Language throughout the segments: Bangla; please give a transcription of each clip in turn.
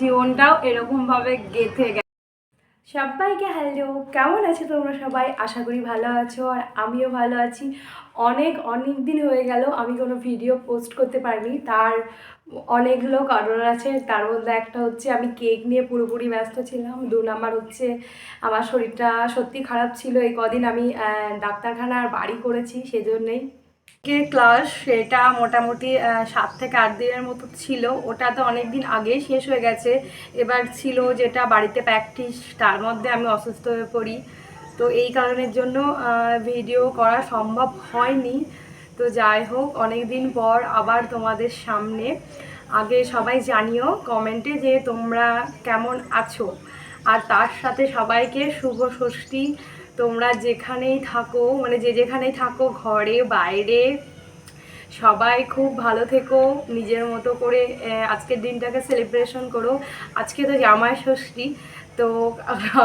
জীবনটাও এরকমভাবে গেঁথে গেছে। সবাইকে হ্যালো কেমন আছো তোমরা সবাই? আশা করি ভালো আছো আর আমিও ভালো আছি। অনেক অনেক দিন হয়ে গেল, আমি কোনো ভিডিও পোস্ট করতে পারিনি। তার অনেকগুলো কারণ আছে। তার মধ্যে একটা হচ্ছে, আমি কেক নিয়ে পুরোপুরি ব্যস্ত ছিলাম। দু নাম্বার হচ্ছে, আমার শরীরটা সত্যি খারাপ ছিল। এই কদিন আমি ডাক্তারখানার বাড়ি করেছি, সেজন্যই। কে ক্লাস সেটা মোটামুটি সাত থেকে আট দিনের মতো ছিল। ওটা তো অনেক দিন আগে শেষ হয়ে গেছে। এবার ছিল যেটা বাড়িতে প্র্যাকটিস তার মধ্যে আমি অসুস্থ হয়ে পড়ি। তো এই কারণের জন্য ভিডিও করা সম্ভব হয়নি। তো যাই হোক অনেক দিন পর আবার তোমাদের সামনে। আগে সবাই জানিও কমেন্টে যে তোমরা কেমন আছো। আর তার সাথে সবাইকে শুভ ষষ্ঠী। তোমরা যেখানেই থাকো মানে যে যেখানেই থাকো, ঘরে, বাইরে, সবাই খুব ভালো থেকো, নিজের মতো করে আজকের দিনটাকে সেলিব্রেশন করো। আজকে তো জামাই ষষ্ঠী, তো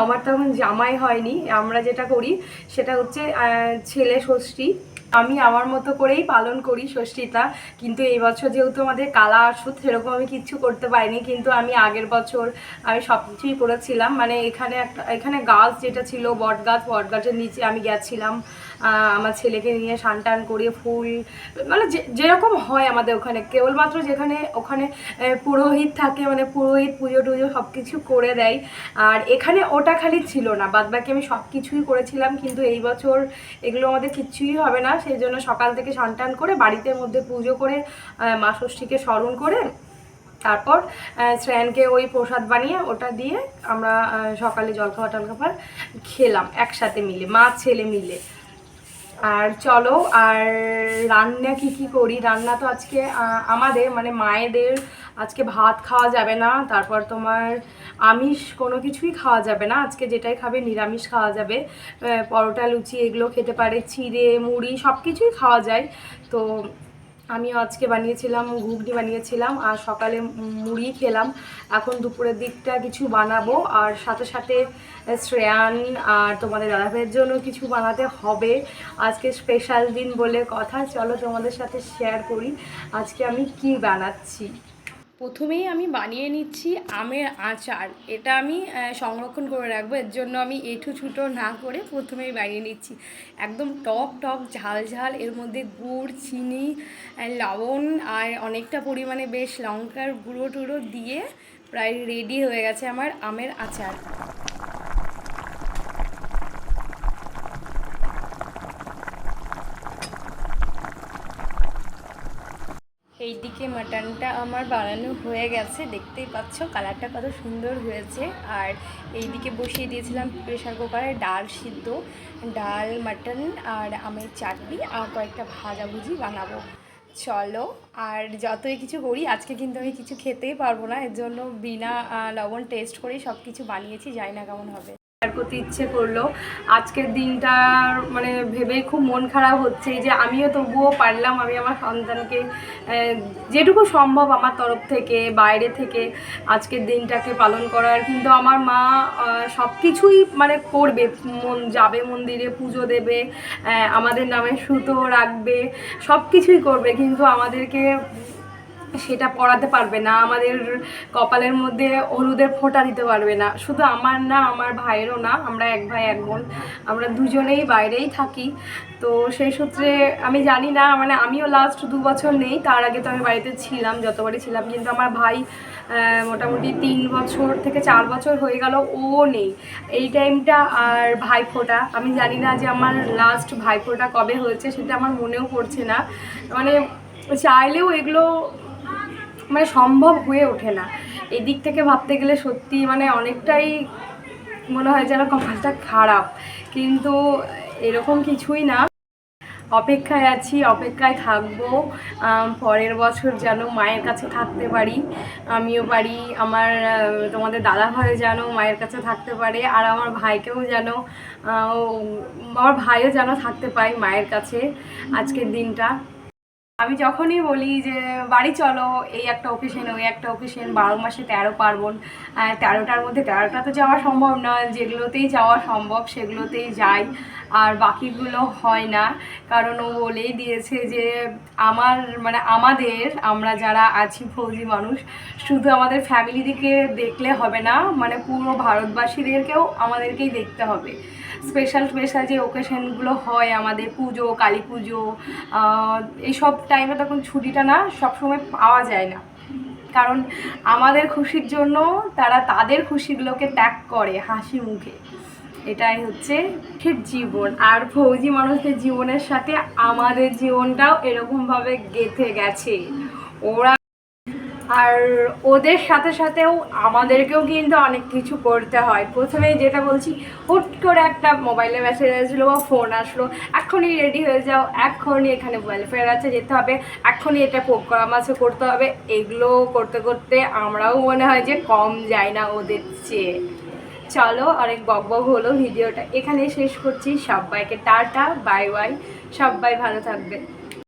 আমার তখন জামাই হয়নি, আমরা যেটা করি সেটা হচ্ছে ছেলে ষষ্ঠী। আমি আমার মতো করেই পালন করি ষষ্ঠীটা। কিন্তু এই বছর যেহেতু আমাদের কালা আসুত সেরকম আমি কিচ্ছু করতে পারিনি। কিন্তু আমি আগের বছর আমি সব কিছুই করেছিলাম মানে এখানে একটা, এখানে গাছ যেটা ছিল, বট গাছ, বট গাছের নিচে আমি গেছিলাম। আমার ছেলেকে নিয়ে স্নান টান করিয়ে ফুল মানে যে- যেরকম হয় আমাদের ওখানে। কেবলমাত্র যেখানে ওখানে পুরোহিত থাকে মানে পুরোহিত পুজো টুজো সব কিছু করে দেয়। আর এখানে ওটা খালি ছিল না। বাদবাকি আমি সব কিছুই করেছিলাম। কিন্তু এই বছর এগুলো আমাদের কিচ্ছুই হবে না। সেই জন্য সকাল থেকে স্নান টান করে বাড়িতে মধ্যে পুজো করে মা ষষ্ঠীকে স্মরণ করে, তারপর শ্রেয়ানকে ওই প্রসাদ বানিয়ে ওটা দিয়ে আমরা সকালে জলখাবার টলখাবার খেলাম একসাথে মিলে, মা ছেলে মিলে। আর চলো, আর রান্না কি কি করি? রান্না তো আজকে আমাদের মানে মায়েদের আজকে ভাত খাওয়া যাবে না। তারপর তোমার আমিষ কোনো কিছুই খাওয়া যাবে না। আজকে যেটাই খাবে নিরামিষ খাওয়া যাবে। পরোটা, লুচি, এগুলো খেতে পারে। চিড়ে মুড়ি সব কিছুই খাওয়া যায়। তো আমিও আজকে বানিয়েছিলাম, ঘুগনি বানিয়েছিলাম আর সকালে মুড়ি খেলাম। এখন দুপুরের দিকটা কিছু বানাবো আর সাথে সাথে শ্রেয়ান আর তোমাদের দাদাভাইয়ের জন্য কিছু বানাতে হবে। আজকে স্পেশাল দিন বলে কথা। চলো তোমাদের সাথে শেয়ার করি আজকে আমি কি বানাচ্ছি। প্রথমেই আমি বানিয়ে নিচ্ছি আমের আচার। এটা আমি সংরক্ষণ করে রাখব। এর জন্য আমি এঁঠু ছুটো না করে প্রথমেই বানিয়ে নিচ্ছি। একদম টক টক, ঝাল ঝাল। এর মধ্যে গুড়, চিনি লবণ আর অনেকটা পরিমাণে বেশ লঙ্কার গুঁড়ো টুড়ো দিয়ে প্রায় রেডি হয়ে গেছে আমার আমের আচার। এইদিকে মাটনটা আমার বানানো হয়ে গেছে, দেখতেই পাচ্ছ কালারটা কত সুন্দর হয়েছে। আর এইদিকে বসিয়ে দিয়েছিলাম প্রেশার কুকারে ডাল সিদ্ধ, ডাল, মাটন আর আমের চাটনি আর কয়েকটা ভাজাভুজি বানাবো। চলো, আর যতই কিছু করি, আজকে কিন্তু আমি কিছু খেতেই পারব না, এর জন্য বিনা লবণ টেস্ট করেই সব কিছু বানিয়েছি যাই না কেমন হবে। শেয়ার করতে ইচ্ছে করল। আজকের দিনটার মানে ভেবে খুব মন খারাপ হচ্ছে যে আমিও তবুও পারলাম, আমি আমার সন্তানকে যেটুকু সম্ভব আমার তরফ থেকে, বাইরে থেকে আজকের দিনটাকে পালন করার। কিন্তু আমার মা সব কিছুই মানে করবে, মন যাবে মন্দিরে, পুজো দেবে আমাদের নামে সুতো রাখবে সব কিছুই করবে। কিন্তু আমাদেরকে সেটা পড়াতে পারবে না, আমাদের কপালের মধ্যে হলুদের ফোঁটা দিতে পারবে না। শুধু আমার না, আমার ভাইয়েরও না, আমরা এক ভাই, এক বোন, আমরা দুজনেই বাইরেই থাকি। তো সেই সূত্রে আমি জানি না মানে আমিও লাস্ট দু বছর নেই, তার আগে তো আমি বাড়িতে ছিলাম, যতবারই ছিলাম, কিন্তু আমার ভাই মোটামুটি তিন বছর থেকে চার বছর হয়ে গেল, ও নেই। এই টাইমটা আর ভাইফোঁটা, আমি জানি না যে আমার লাস্ট ভাইফোঁটা কবে হয়েছে, সেটা আমার মনেও পড়ছে না। মানে চাইলেও এগুলো মানে সম্ভব হয়ে ওঠে না। এই দিক থেকে ভাবতে গেলে সত্যি মানে অনেকটাই মনে হয় যেন কপালটা খারাপ। কিন্তু এরকম কিছুই না। অপেক্ষায় আছি, অপেক্ষায় থাকব। পরের বছর যেন মায়ের কাছে থাকতে পারি। আমিও পারি, আমার তোমাদের দাদা ভাই যেন মায়ের কাছে থাকতে পারে। আর আমার ভাইকেও যেন আমার ভাইও যেন থাকতে পায় মায়ের কাছে আজকের দিনটা। আমি যখনই বলি যে, বাড়ি চলো, এই একটা ওকেশন ওই একটা ওকেশন বারো মাসে তেরো পার্বণ তেরোটার মধ্যে তেরোটা তো যাওয়া সম্ভব নয়, যেগুলোতেই যাওয়া সম্ভব সেগুলোতেই যাই। আর বাকিগুলো হয় না। কারণ ও বলেই দিয়েছে যে, আমার মানে আমাদের, আমরা যারা আছি ফৌজি মানুষ, শুধু আমাদের ফ্যামিলি দিকে দেখলে হবে না মানে পুরো ভারতবাসীদেরকেও আমাদেরকেই দেখতে হবে। স্পেশাল স্পেশাল যে ওকেশনগুলো হয় আমাদের, পুজো, কালী পুজো এইসব টাইমে তখন ছুটিটা না সবসময় পাওয়া যায় না। কারণ আমাদের খুশির জন্য তারা তাদের খুশিগুলোকে ত্যাগ করে হাসি মুখে। এটাই হচ্ছে ঠিক জীবন। আর ফৌজি মানুষদের জীবনের সাথে আমাদের জীবনটাও এরকমভাবে গেঁথে গেছে। ওরা আর ওদের সাথে সাথেও আমাদেরকেও কিন্তু অনেক কিছু করতে হয়। প্রথমে যেটা বলছি, হুট করে একটা মোবাইলে মেসেজ আসলো বা ফোন আসলো, এখনই রেডি হয়ে যাও, এখনই এখানে ওয়েলফেয়ার আছে, যেতে হবে, এখনই এটা প্রোগ্রাম আছে, করতে হবে। এগুলো করতে করতে আমরাও মনে হয় যে কম যায় না ওদের চেয়ে। চলো, অনেক বক বক হলো ভিডিওটা। এখানে শেষ করছি। সবাইকে টাটা, বাই বাই। সবাই ভালো থাকবে।